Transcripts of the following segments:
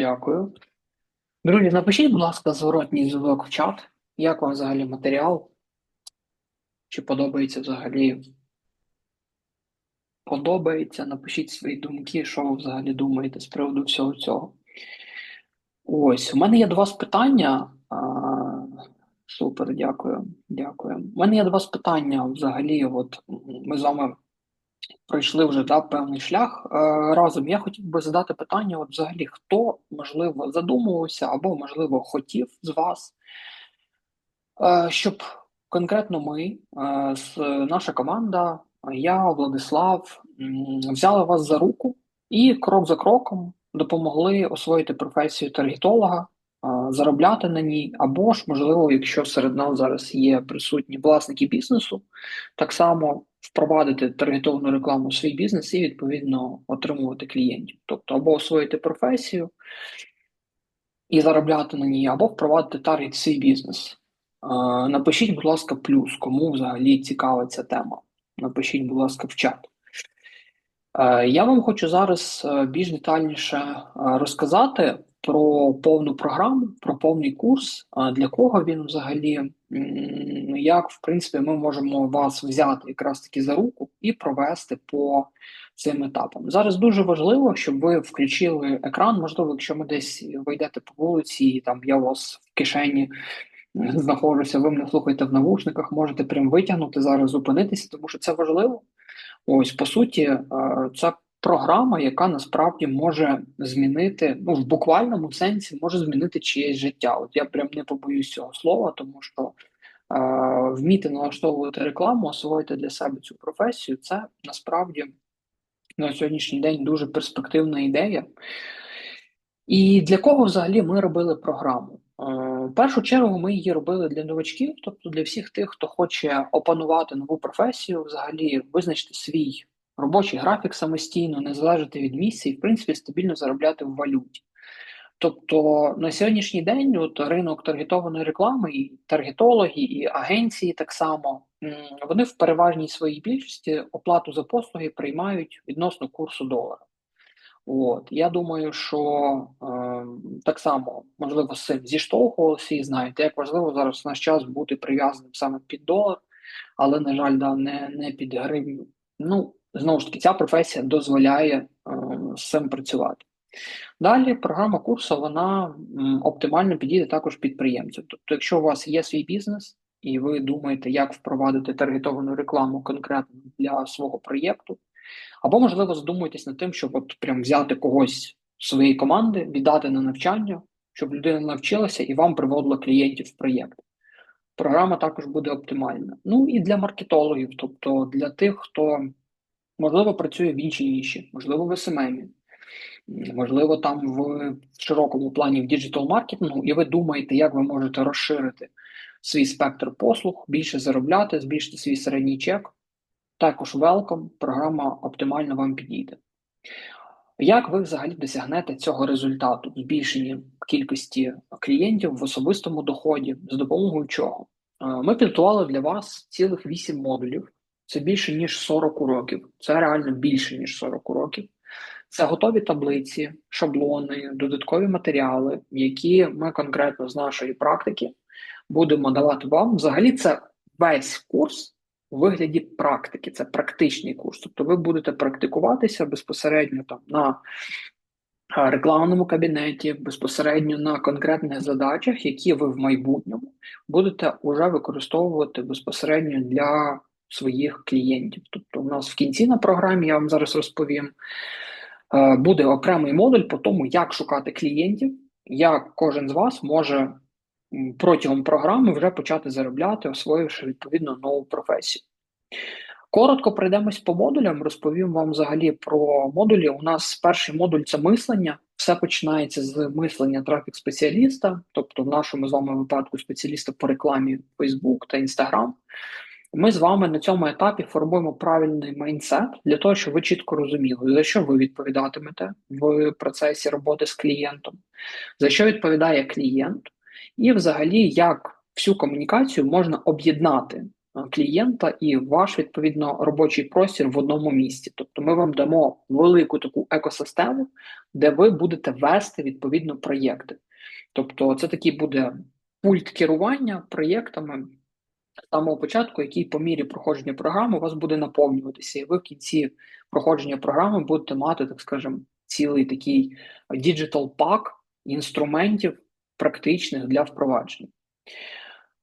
Дякую. Друзі, напишіть, будь ласка, зворотній зв'язок в чат. Як вам взагалі матеріал? Чи подобається взагалі? Подобається? Напишіть свої думки, що ви взагалі думаєте з приводу всього цього. Ось, у мене є до вас питання. А, Супер, дякую. Дякую. У мене є до вас питання взагалі. От ми з вами пройшли вже да, певний шлях е, разом. Я хотів би задати питання: от взагалі, хто можливо задумувався або, можливо, хотів з вас, е, щоб конкретно ми, е, наша команда, я, Владислав, взяли вас за руку і крок за кроком допомогли освоїти професію таргетолога, заробляти на ній, або ж, можливо, якщо серед нас зараз є присутні власники бізнесу, так само впровадити таргетовану рекламу в свій бізнес і відповідно отримувати клієнтів. Тобто або освоїти професію і заробляти на ній, або впровадити таргет свій бізнес. Напишіть, будь ласка, плюс, кому взагалі цікава ця тема. Напишіть, будь ласка, в чат. Я вам хочу зараз е, більш детальніше е, розказати про повну програму, про повний курс, для кого він взагалі, як в принципі ми можемо вас взяти якраз таки за руку і провести по цим етапам. Зараз дуже важливо, щоб ви включили екран. Можливо, якщо ми десь вийдете по вулиці, і там я у вас в кишені знаходжуся, ви мене слухаєте в навушниках, можете прям витягнути зараз, зупинитися, тому що це важливо. Ось по суті, це програма, яка насправді може змінити, ну в буквальному сенсі може змінити чиєсь життя. От я прям не побоюсь цього слова, тому що е, вміти налаштовувати рекламу, освоїти для себе цю професію, це насправді на сьогоднішній день дуже перспективна ідея. І для кого взагалі ми робили програму? Е, в першу чергу ми її робили для новачків, тобто для всіх тих, хто хоче опанувати нову професію, взагалі визначити свій робочий графік самостійно, не залежати від місця і, в принципі, стабільно заробляти в валюті. Тобто на сьогоднішній день от ринок таргетованої реклами, і таргетологи, і агенції так само вони в переважній своїй більшості оплату за послуги приймають відносно курсу долара. От я думаю, що е, так само можливо з цим зіштовхувалися і знаєте, як важливо зараз в наш час бути прив'язаним саме під долар, але на жаль, да, не не під гривню. Ну знову ж таки, ця професія дозволяє е, з цим працювати. Далі програма курсу вона оптимально підійде також підприємцю. Тобто, якщо у вас є свій бізнес і ви думаєте, як впровадити таргетовану рекламу конкретно для свого проєкту, або, можливо, задумуєтесь над тим, щоб от прям взяти когось з своєї команди, віддати на навчання, щоб людина навчилася і вам приводила клієнтів в проєкт. Програма також буде оптимальна. Ну і для маркетологів, тобто для тих, хто можливо працює в іншій ніші, можливо, в СММі, можливо, там в широкому плані в діджитал маркетингу, і ви думаєте, як ви можете розширити свій спектр послуг, більше заробляти, збільшити свій середній чек. Також welcome, програма оптимально вам підійде. Як ви взагалі досягнете цього результату, збільшення кількості клієнтів в особистому доході, з допомогою чого? Е, ми підготували для вас цілих 8 модулів, це більше ніж 40 уроків. Це реально більше ніж 40 уроків. Це готові таблиці, шаблони, додаткові матеріали, які ми конкретно з нашої практики будемо давати вам. Взагалі, це весь курс у вигляді практики, це практичний курс. Тобто ви будете практикуватися безпосередньо там на рекламному кабінеті, безпосередньо на конкретних задачах, які ви в майбутньому будете вже використовувати безпосередньо для своїх клієнтів. Тобто, у нас в кінці на програмі я вам зараз розповім. Буде окремий модуль по тому, як шукати клієнтів, як кожен з вас може протягом програми вже почати заробляти, освоївши відповідно нову професію. Коротко пройдемось по модулям, розповім вам взагалі про модулі. У нас перший модуль це мислення. Все починається з мислення трафік-спеціаліста, тобто в нашому з вами випадку спеціаліста по рекламі Facebook та Instagram. Ми з вами на цьому етапі формуємо правильний майндсет для того, щоб ви чітко розуміли, за що ви відповідатимете в процесі роботи з клієнтом, за що відповідає клієнт, і взагалі як всю комунікацію можна об'єднати клієнта і ваш відповідно робочий простір в одному місці. Тобто, ми вам дамо велику таку екосистему, де ви будете вести відповідно проєкти. Тобто, це такий буде пульт керування проєктами з самого початку, який по мірі проходження програми у вас буде наповнюватися, і ви в кінці проходження програми будете мати, так скажемо, цілий такий діджитал пак інструментів практичних для впровадження.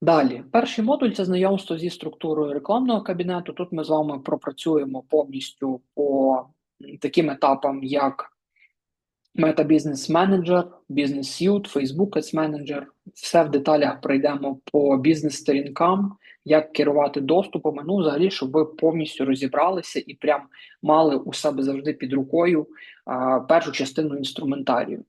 Далі, перший модуль це знайомство зі структурою рекламного кабінету. Тут ми з вами пропрацюємо повністю по таким етапам, як Meta Business Manager, Business Suite, Facebook Ads. Все в деталях пройдемо по бізнес-сторінкам, як керувати доступами. Ну, взагалі, щоб ви повністю розібралися і прям мали у себе завжди під рукою а, першу частину інструментарію.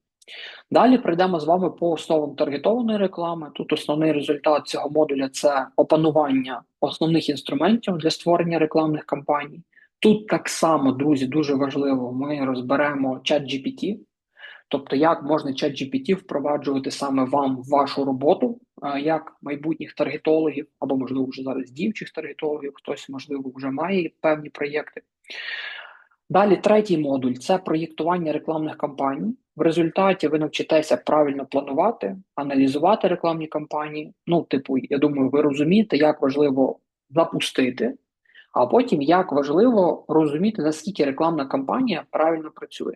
Далі прийдемо з вами по основам таргетованої реклами. Тут основний результат цього модуля це опанування основних інструментів для створення рекламних кампаній. Тут так само, друзі, дуже важливо, ми розберемо чат GPT, тобто як можна чат GPT впроваджувати саме вам в вашу роботу, як майбутніх таргетологів, або, можливо, вже зараз дівчих таргетологів, хтось, можливо, вже має певні проєкти. Далі третій модуль це проєктування рекламних кампаній. В результаті ви навчитеся правильно планувати, аналізувати рекламні кампанії. Ну, типу, я думаю, ви розумієте, як важливо запустити, а потім як важливо розуміти, наскільки рекламна кампанія правильно працює.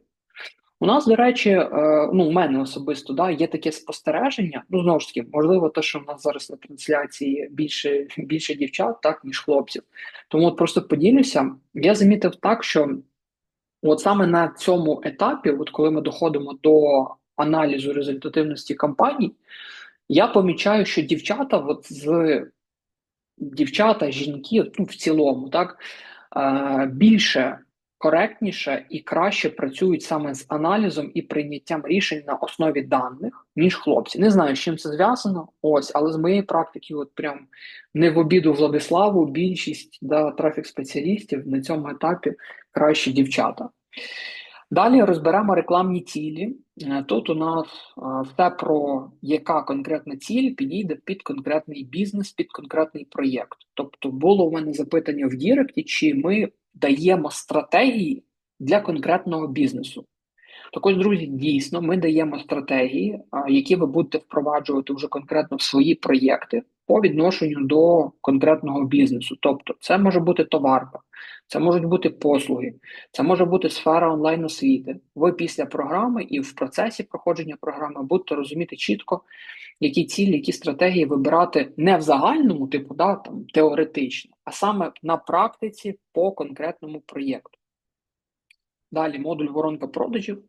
У нас, до речі, е, ну, у мене особисто да, є таке спостереження. Ну, знову ж таки, можливо, те, що в нас зараз на трансляції більше більше дівчат, так, ніж хлопців. Тому от просто поділюся, я замітив так, що От саме на цьому етапі, от коли ми доходимо до аналізу результативності кампаній, я помічаю, що дівчата, от з дівчата, жінки, ну в цілому, так е, більше коректніше і краще працюють саме з аналізом і прийняттям рішень на основі даних, ніж хлопці. Не знаю, з чим це зв'язано. Ось, але з моєї практики, от прям не в обіду Владиславу, більшість да, трафік спеціалістів на цьому етапі кращі дівчата. Далі розберемо рекламні цілі. Е, тут у нас е, все про яка конкретна ціль підійде під конкретний бізнес, під конкретний проєкт. Тобто, було у мене запитання в Діректі, чи ми даємо стратегії для конкретного бізнесу. Так ось, друзі, дійсно, ми даємо стратегії, які ви будете впроваджувати вже конкретно в свої проєкти по відношенню до конкретного бізнесу. Тобто, це може бути товарка, це можуть бути послуги, це може бути сфера онлайн освіти. Ви після програми і в процесі проходження програми будете розуміти чітко, які цілі, які стратегії вибирати не в загальному, типу, да, там теоретично, а саме на практиці по конкретному проєкту. Далі модуль воронка продажів.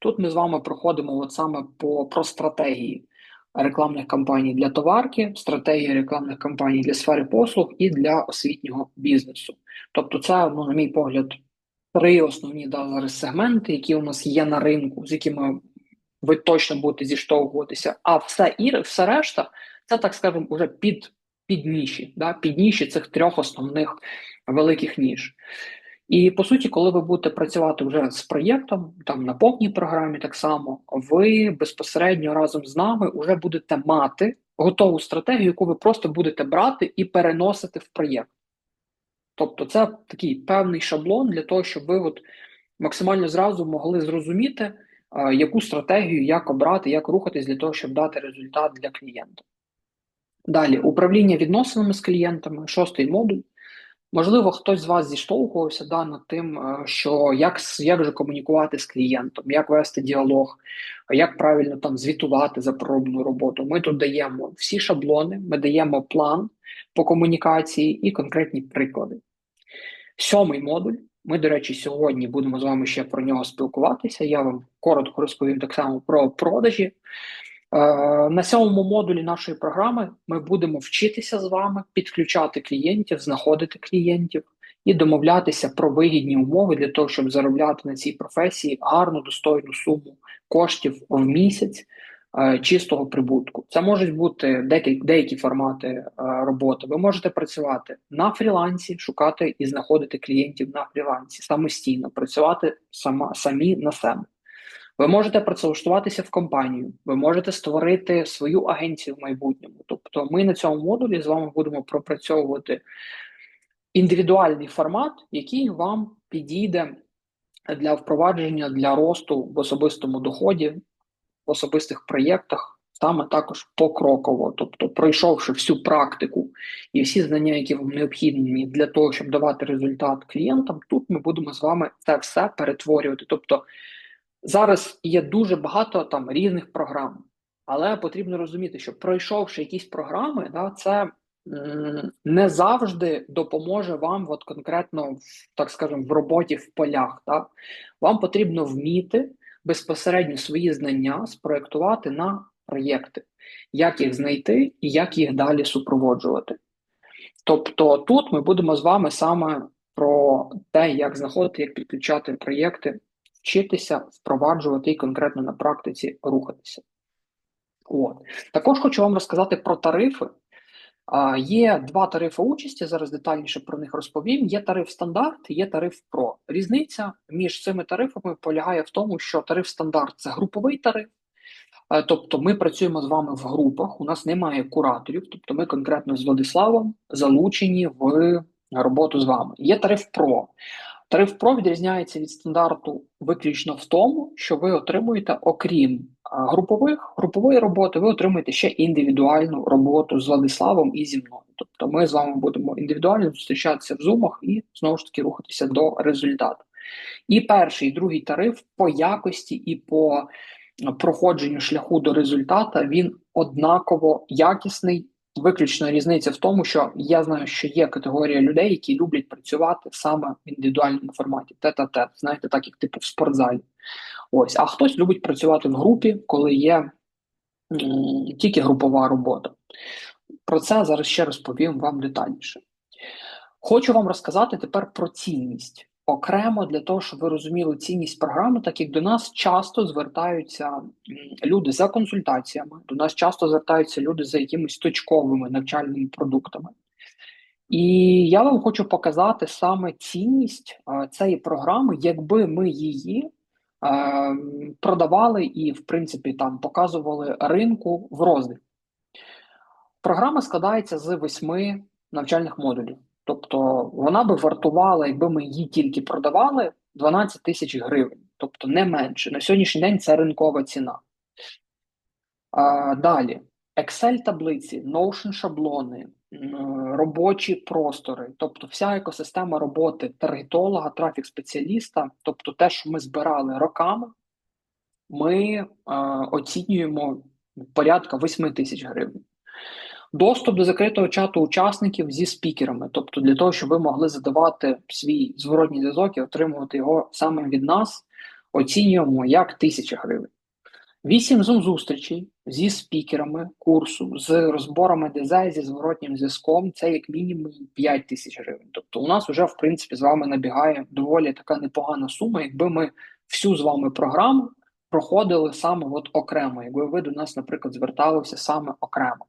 Тут ми з вами проходимо от саме по про стратегії рекламних кампаній для товарки, стратегії рекламних кампаній для сфери послуг і для освітнього бізнесу. Тобто, це, ну, на мій погляд, три основні да, зараз сегменти, які у нас є на ринку, з якими ви точно будете зіштовхуватися. А все і все решта, це так скажемо, вже під під ніші, да, під ніші цих трьох основних великих ніж. І по суті, коли ви будете працювати вже з проєктом, там на повній програмі, так само, ви безпосередньо разом з нами вже будете мати готову стратегію, яку ви просто будете брати і переносити в проєкт. Тобто, це такий певний шаблон для того, щоб ви от максимально зразу могли зрозуміти, яку стратегію, як обрати, як рухатись для того, щоб дати результат для клієнта. Далі управління відносинами з клієнтами, шостий модуль. Можливо, хтось з вас зіштовхувався да, над тим, е, що як як же комунікувати з клієнтом, як вести діалог, як правильно там звітувати за проробну роботу. Ми тут даємо всі шаблони, ми даємо план по комунікації і конкретні приклади. Сьомий модуль. Ми, до речі, сьогодні будемо з вами ще про нього спілкуватися. Я вам коротко розповім так само про продажі. Е, на сьомому модулі нашої програми ми будемо вчитися з вами підключати клієнтів, знаходити клієнтів і домовлятися про вигідні умови для того, щоб заробляти на цій професії гарну достойну суму коштів в місяць чистого прибутку. Це можуть бути деякі, деякі формати е, роботи. Ви можете працювати на фрілансі, шукати і знаходити клієнтів на фрілансі самостійно, працювати сама самі на себе. Ви можете працевлаштуватися в компанію, ви можете створити свою агенцію в майбутньому. Тобто, ми на цьому модулі з вами будемо пропрацьовувати індивідуальний формат, який вам підійде для впровадження для росту в особистому доході, особистих проєктах, саме також покроково, тобто пройшовши всю практику і всі знання, які вам необхідні для того, щоб давати результат клієнтам, тут ми будемо з вами це все перетворювати. Тобто зараз є дуже багато там різних програм, але потрібно розуміти, що пройшовши якісь програми, да, це не завжди допоможе вам, от конкретно, так скажемо, в роботі в полях. Так? Вам потрібно вміти безпосередньо свої знання спроектувати на проєкти, як їх знайти і як їх далі супроводжувати. Тобто тут ми будемо з вами саме про те, як знаходити, як підключати проєкти, вчитися, впроваджувати і конкретно на практиці рухатися. От. Також хочу вам розказати про тарифи. Є два тарифи участі. Зараз детальніше про них розповім. Є тариф стандарт, є тариф ПРО. Різниця між цими тарифами полягає в тому, що тариф стандарт це груповий тариф. Е, тобто ми працюємо з вами в групах, у нас немає кураторів, тобто ми конкретно з Владиславом залучені в роботу з вами. Є тариф ПРО. Тариф ПРО відрізняється від стандарту виключно в тому, що ви отримуєте, окрім групових групової роботи, ви отримаєте ще індивідуальну роботу з Владиславом і зі мною. Тобто ми з вами будемо індивідуально зустрічатися в зумах і знову ж таки рухатися до результату. І перший і другий тариф по якості і по проходженню шляху до результата він однаково якісний Виключна різниця в тому, що я знаю, що є категорія людей, які люблять працювати саме в індивідуальному форматі, тет-а-тет, знаєте, так як типу в спортзалі. Ось, а хтось любить працювати в групі, коли є м, тільки групова робота. Про це зараз ще розповім вам детальніше. Хочу вам розказати тепер про цінність окремо для того, щоб ви розуміли цінність програми, так як до нас часто звертаються люди за консультаціями, до нас часто звертаються люди за якимись точковими навчальними продуктами. І я вам хочу показати саме цінність а, цієї програми, якби ми її а, продавали і, в принципі, там показували ринку в розділі. Програма складається з восьми навчальних модулів. Тобто вона би вартувала, якби ми її тільки продавали 12 тисяч гривень, тобто не менше. На сьогоднішній день це ринкова ціна. А, Далі Excel-таблиці, Notion шаблони, робочі простори, тобто вся екосистема роботи таргетолога, трафік-спеціаліста, тобто те, що ми збирали роками, ми а, оцінюємо порядка 8 тисяч гривень. Доступ до закритого чату учасників зі спікерами, тобто для того, щоб ви могли задавати свій зворотній зв'язок і отримувати його саме від нас, оцінюємо як тисяча гривень. Вісім зум зустрічей зі спікерами курсу, з розборами ДЗ, зі зворотнім зв'язком це як мінімум 5 тисяч гривень. Тобто, у нас вже в принципі з вами набігає доволі така непогана сума, якби ми всю з вами програму проходили саме от окремо, якби ви до нас, наприклад, зверталися саме окремо.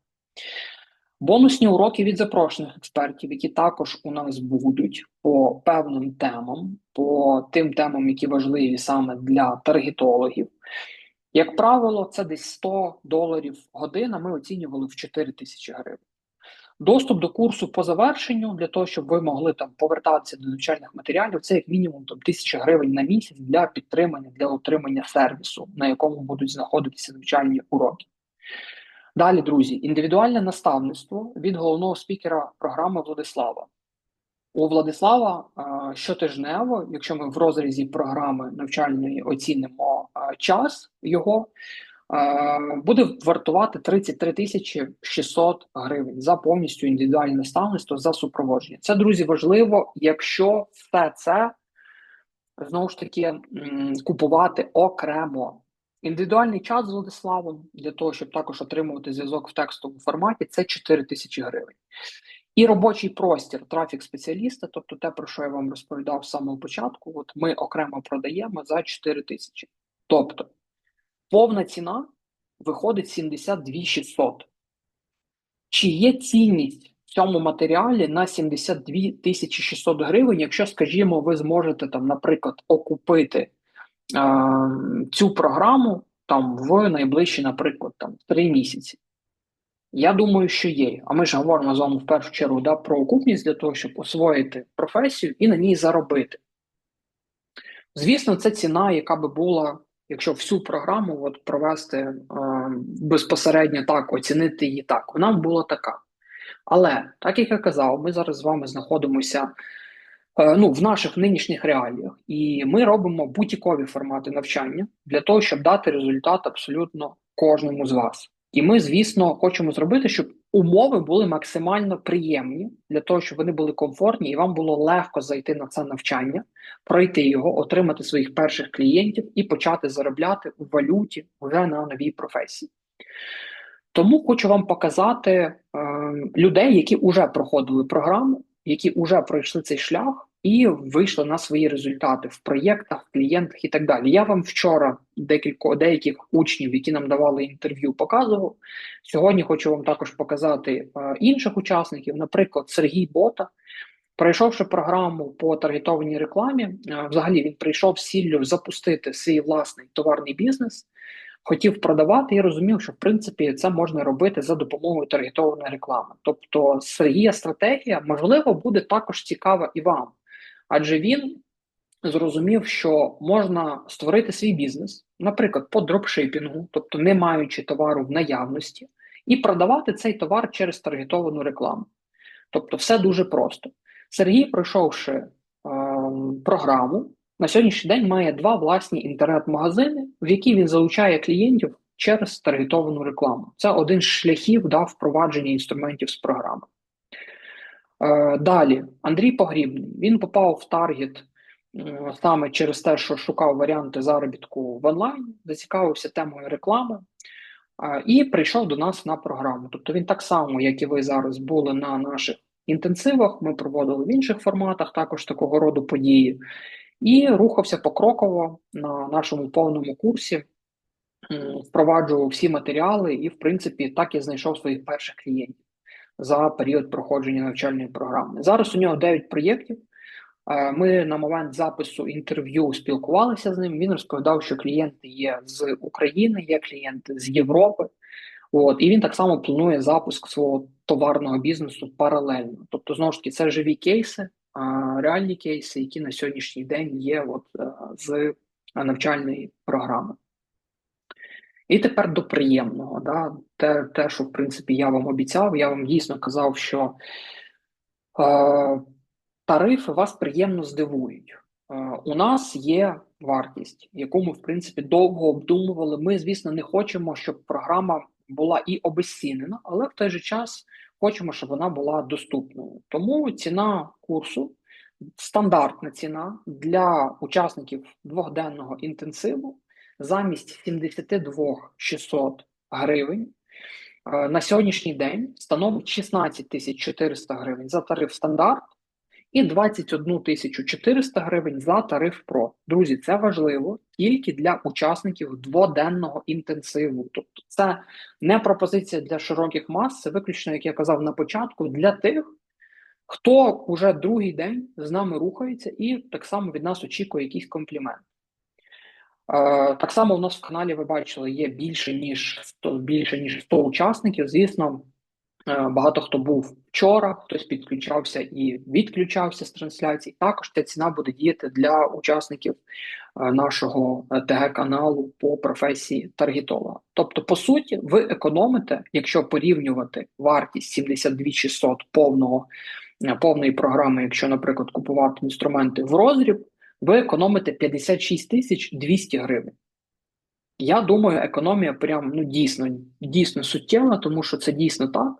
Бонусні уроки від запрошених експертів, які також у нас будуть по певним темам, по тим темам, які важливі саме для таргетологів. Як правило, це десь 100 доларів година. Ми оцінювали в 4 тисячі гривень. Доступ до курсу по завершенню для того, щоб ви могли там повертатися до навчальних матеріалів, це як мінімум там, 1000 гривень на місяць для підтримання, для отримання сервісу, на якому будуть знаходитися навчальні уроки. Далі, друзі, індивідуальне наставництво від головного спікера програми Владислава. У Владислава щотижнево, якщо ми в розрізі програми навчальної оцінимо час його, буде вартувати 33 тисячі 600 гривень за повністю індивідуальне наставництво за супроводження. Це, друзі, важливо, якщо все це знову ж таки купувати окремо. Індивідуальний чат з Владиславом для того, щоб також отримувати зв'язок в текстовому форматі, це 4 тисячі гривень. І робочий простір трафік спеціаліста, тобто те, про що я вам розповідав з самого початку, от ми окремо продаємо за 4 тисячі. Тобто повна ціна виходить 72 600. Чи є цінність в цьому матеріалі на 72 600 гривень, якщо, скажімо, ви зможете там, наприклад, окупити цю програму там в найближчі, наприклад, там три місяці. Я думаю, що є. А ми ж говоримо з вами в першу чергу да, про окупність для того, щоб освоїти професію і на ній заробити. Звісно, це ціна, яка би була, якщо всю програму от провести е, безпосередньо так, оцінити її так, вона була така. Але, так як я казав, ми зараз з вами знаходимося е, ну, в наших нинішніх реаліях, і ми робимо будь-якові формати навчання для того, щоб дати результат абсолютно кожному з вас. І ми, звісно, хочемо зробити, щоб умови були максимально приємні для того, щоб вони були комфортні, і вам було легко зайти на це навчання, пройти його, отримати своїх перших клієнтів і почати заробляти у валюті вже на новій професії. Тому хочу вам показати е, людей, які вже проходили програму, які вже пройшли цей шлях і вийшли на свої результати в проєктах, клієнтах і так далі. Я вам вчора декілька деяких учнів, які нам давали інтерв'ю, показував. Сьогодні хочу вам також показати е, інших учасників, наприклад, Сергій Бота. Пройшовши програму по таргетованій рекламі, е, взагалі він прийшов з ціллю запустити свій власний товарний бізнес хотів продавати і розумів, що в принципі це можна робити за допомогою таргетованої реклами. Тобто Сергія стратегія, можливо, буде також цікава і вам, адже він зрозумів, що можна створити свій бізнес, наприклад, по дропшипінгу, тобто не маючи товару в наявності, і продавати цей товар через таргетовану рекламу. Тобто, все дуже просто. Сергій, пройшовши е, програму, на сьогоднішній день має два власні інтернет-магазини, в які він залучає клієнтів через таргетовану рекламу. Це один з шляхів да, впровадження інструментів з програми. Е, Далі, Андрій Погрібний він попав в таргет е, саме через те, що шукав варіанти заробітку в онлайн, зацікавився темою реклами е, і прийшов до нас на програму. Тобто він так само, як і ви зараз були на наших інтенсивах, ми проводили в інших форматах також такого роду події і рухався покроково на нашому повному курсі, впроваджував всі матеріали, і, в принципі, так і знайшов своїх перших клієнтів за період проходження навчальної програми. Зараз у нього 9 проєктів. Е, ми на момент запису інтерв'ю спілкувалися з ним. Він розповідав, що клієнти є з України, є клієнти з Європи. От, І він так само планує запуск свого товарного бізнесу паралельно. Тобто, знову ж таки, це живі кейси, реальні кейси, які на сьогоднішній день є от, е, з навчальної програми. І тепер до приємного. Да? Те, те, що в принципі я вам обіцяв, я вам дійсно казав, що е, тарифи вас приємно здивують. Е, у нас є вартість, яку ми, в принципі, довго обдумували. Ми, звісно, не хочемо, щоб програма була і обезцінена, але в той же час хочемо, щоб вона була доступною. Тому ціна курсу, стандартна ціна для учасників двохденного інтенсиву замість 72 600 гривень. Е, на сьогоднішній день становить 16 400 гривень за тариф стандарт і 21 тисячу 400 гривень за тариф ПРО. Друзі, це важливо тільки для учасників дводенного інтенсиву. Тобто, це не пропозиція для широких мас, це виключно, як я казав на початку, для тих, хто уже другий день з нами рухається і так само від нас очікує якийсь комплімент. Е, так само у нас в каналі ви бачили, є більше ніж 100, більше ніж 100 учасників. Звісно, багато хто був вчора, хтось підключався і відключався з трансляції. Також ця ціна буде діяти для учасників е, нашого е, ТГ-каналу по професії таргетолога. Тобто, по суті, ви економите, якщо порівнювати вартість 72 600 повного повної програми, якщо, наприклад, купувати інструменти в розріб, ви економите 56 тисяч 200 гривень. Я думаю, економія прям ну дійсно дійсно суттєва, тому що це дійсно так.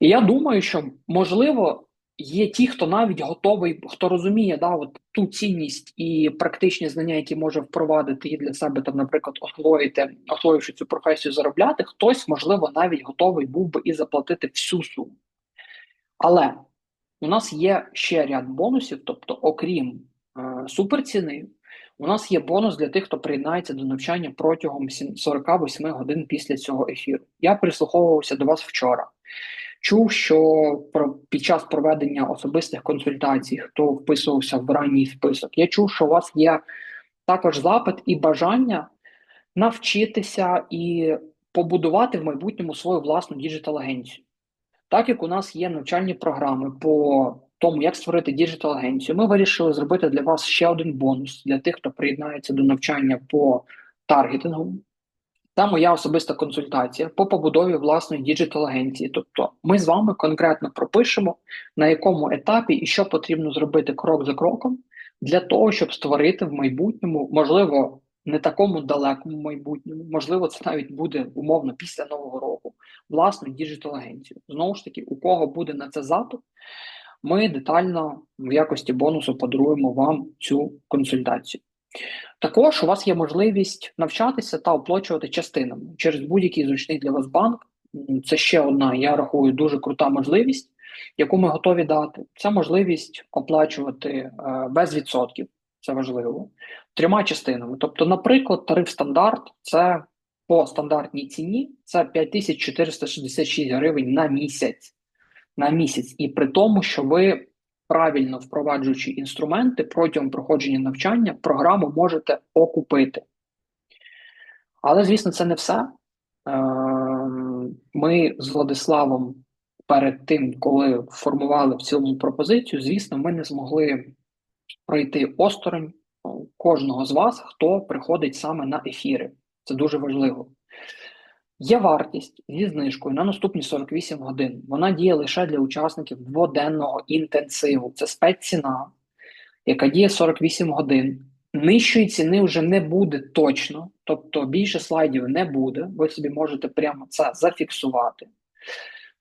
І я думаю, що можливо є ті, хто навіть готовий, хто розуміє да, от ту цінність і практичні знання, які може впровадити і для себе там, наприклад, освоїти, освоївши цю професію, заробляти, хтось, можливо, навіть готовий був би і заплатити всю суму. Але у нас є ще ряд бонусів, тобто, окрім е, суперціни, у нас є бонус для тих, хто приєднається до навчання протягом 48 годин після цього ефіру. Я прислуховувався до вас вчора. Чув, що під час проведення особистих консультацій, хто вписувався в ранній список, я чув, що у вас є також запит і бажання навчитися і побудувати в майбутньому свою власну діджитал-агенцію. Так як у нас є навчальні програми по тому, як створити діджитал-агенцію, ми вирішили зробити для вас ще один бонус для тих, хто приєднається до навчання по таргетингу. Та моя особиста консультація по побудові власної діджитал-агенції. Тобто ми з вами конкретно пропишемо, на якому етапі і що потрібно зробити крок за кроком для того, щоб створити в майбутньому, можливо, не такому далекому майбутньому, можливо, це навіть буде умовно після нового року, власну діджитал-агенцію. Знову ж таки, у кого буде на це запит, ми детально в якості бонусу подаруємо вам цю консультацію. Також у вас є можливість навчатися та оплачувати частинами через будь-який зручний для вас банк. Це ще одна, я рахую, дуже крута можливість, яку ми готові дати. Це можливість оплачувати е, без відсотків, це важливо, трьома частинами. Тобто, наприклад, тариф стандарт це по стандартній ціні це 5466 гривень на місяць. На місяць, і при тому, що ви правильно впроваджуючи інструменти протягом проходження навчання, програму можете окупити. Але, звісно, це не все. Ем, ми з Владиславом перед тим, коли формували в цілому пропозицію, звісно, ми не змогли пройти осторонь кожного з вас, хто приходить саме на ефіри. Це дуже важливо. Є вартість зі знижкою на наступні 48 годин. Вона діє лише для учасників дводенного інтенсиву. Це спецціна, яка діє 48 годин. Нижчої ціни вже не буде точно, тобто більше слайдів не буде. Ви собі можете прямо це зафіксувати.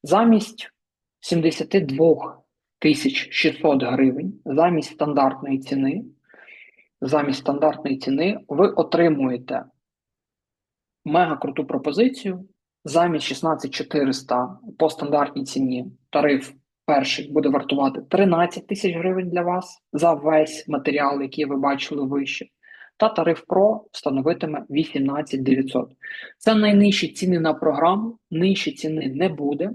Замість 72 600 гривень, замість стандартної ціни, замість стандартної ціни ви отримуєте мега круту пропозицію. Замість 16400 по стандартній ціні тариф перший буде вартувати 13 тисяч гривень для вас за весь матеріал, який ви бачили вище. Та тариф Pro становитиме 18 900. Це найнижчі ціни на програму, нижчі ціни не буде.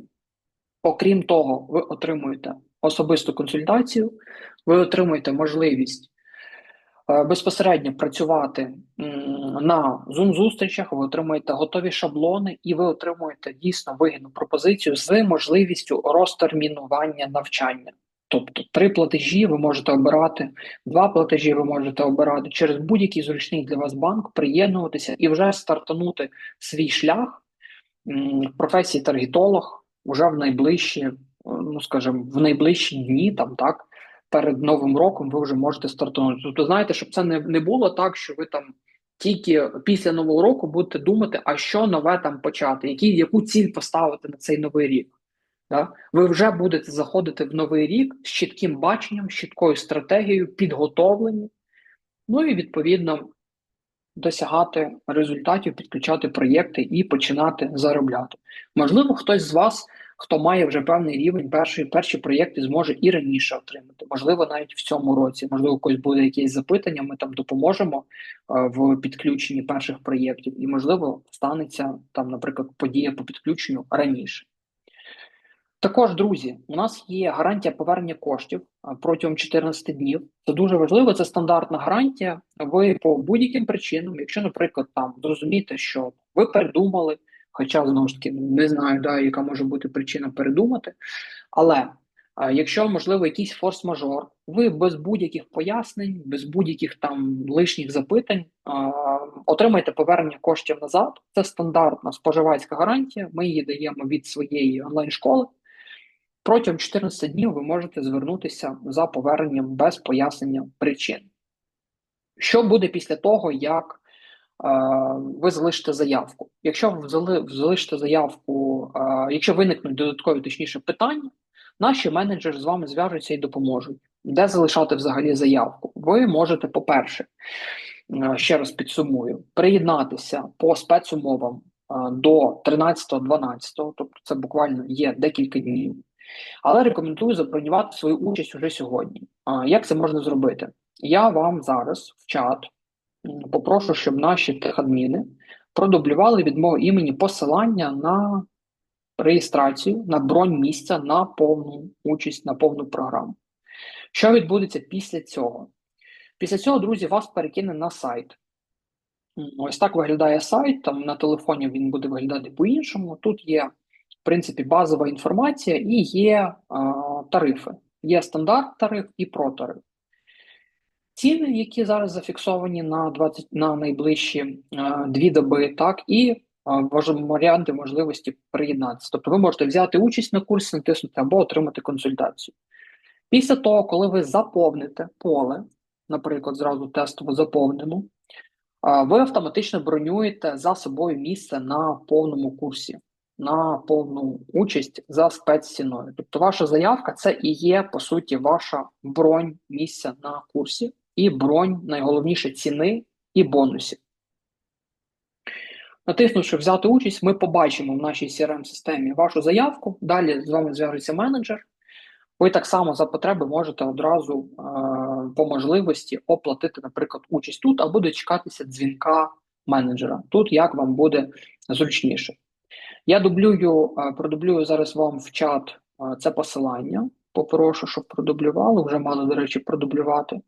Окрім того, ви отримуєте особисту консультацію, ви отримуєте можливість Е, безпосередньо працювати на Zoom-зустрічах, ви отримуєте готові шаблони, і ви отримуєте дійсно вигідну пропозицію з можливістю розтермінування навчання. Тобто три платежі ви можете обирати, два платежі ви можете обирати через будь-який зручний для вас банк, приєднуватися і вже стартанути свій шлях в професії таргетолог вже в найближчі, ну скажімо, в найближчі дні там так перед новим роком ви вже можете стартувати. Тобто, знаєте, щоб це не не було так, що ви там тільки після нового року будете думати, а що нове там почати, які, яку ціль поставити на цей новий рік. Да? Ви вже будете заходити в новий рік з чітким баченням, з чіткою стратегією, підготовлені, ну і відповідно досягати результатів, підключати проєкти і починати заробляти. Можливо, хтось з вас хто має вже певний рівень, перші перші проєкти зможе і раніше отримати. Можливо, навіть в цьому році. Можливо, когось буде якесь запитання. Ми там допоможемо е, в підключенні перших проєктів, і можливо станеться там, наприклад, подія по підключенню раніше. Також, друзі, у нас є гарантія повернення коштів е, протягом 14 днів. Це дуже важливо, це стандартна гарантія. Ви по будь-яким причинам, якщо, наприклад, там зрозумієте, що ви передумали, Хоча, знову ж таки, не знаю, да, яка може бути причина передумати. Але а, якщо, можливо, якийсь форс-мажор, ви без будь-яких пояснень, без будь-яких там лишніх запитань а, отримаєте повернення коштів назад. Це стандартна споживацька гарантія. Ми її даємо від своєї онлайн-школи. Протягом 14 днів ви можете звернутися за поверненням без пояснення причин. Що буде після того, як ви залишите заявку. Якщо ви залишите заявку, якщо виникнуть додаткові точніше питання, наші менеджери з вами зв'яжуться і допоможуть. Де залишати взагалі заявку? Ви можете, по-перше, ще раз підсумую, приєднатися по спецумовам до 13-12, тобто це буквально є декілька днів. Але рекомендую забронювати свою участь уже сьогодні. Як це можна зробити? Я вам зараз в чат попрошу, щоб наші техадміни продублювали від мого імені посилання на реєстрацію, на бронь місця на повну участь, на повну програму. Що відбудеться після цього? Після цього, друзі, вас перекине на сайт. Ось так виглядає сайт. Там на телефоні він буде виглядати по-іншому. Тут є, в принципі, базова інформація і є а, тарифи. Є стандарт тариф і протариф. Ціни, які зараз зафіксовані на 20 на найближчі дві доби, так і варіанти можливості приєднатися. Тобто ви можете взяти участь на курсі, натиснути або отримати консультацію. Після того, коли ви заповните поле, наприклад, зразу тестово заповнимо, ви автоматично бронюєте за собою місце на повному курсі, на повну участь за спецціною. Тобто, ваша заявка це і є, по суті, ваша бронь місця на курсі, і бронь найголовніше ціни і бонусів. Натиснувши взяти участь, ми побачимо в нашій CRM-системі вашу заявку. Далі з вами зв'яжеться менеджер. Ви так само за потреби можете одразу е, по можливості оплатити, наприклад, участь тут, або дочекатися дзвінка менеджера. Тут як вам буде зручніше. Я дублюю, е, продублюю зараз вам в чат е, це посилання. Попрошу, щоб продублювали, вже мали, до речі, продублювати.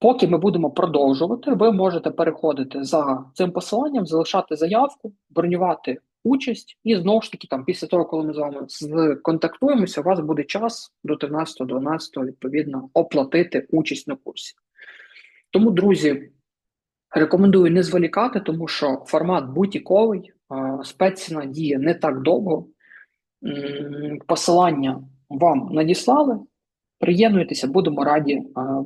Поки ми будемо продовжувати, ви можете переходити за цим посиланням, залишати заявку, бронювати участь, і знову ж таки, там, після того, коли ми з вами сконтактуємося, у вас буде час до 13-12 відповідно оплатити участь на курсі. Тому, друзі, рекомендую не зволікати, тому що формат бутіковий, спецціна діє не так довго. Посилання вам надіслали. Приєднуйтеся, будемо раді вам.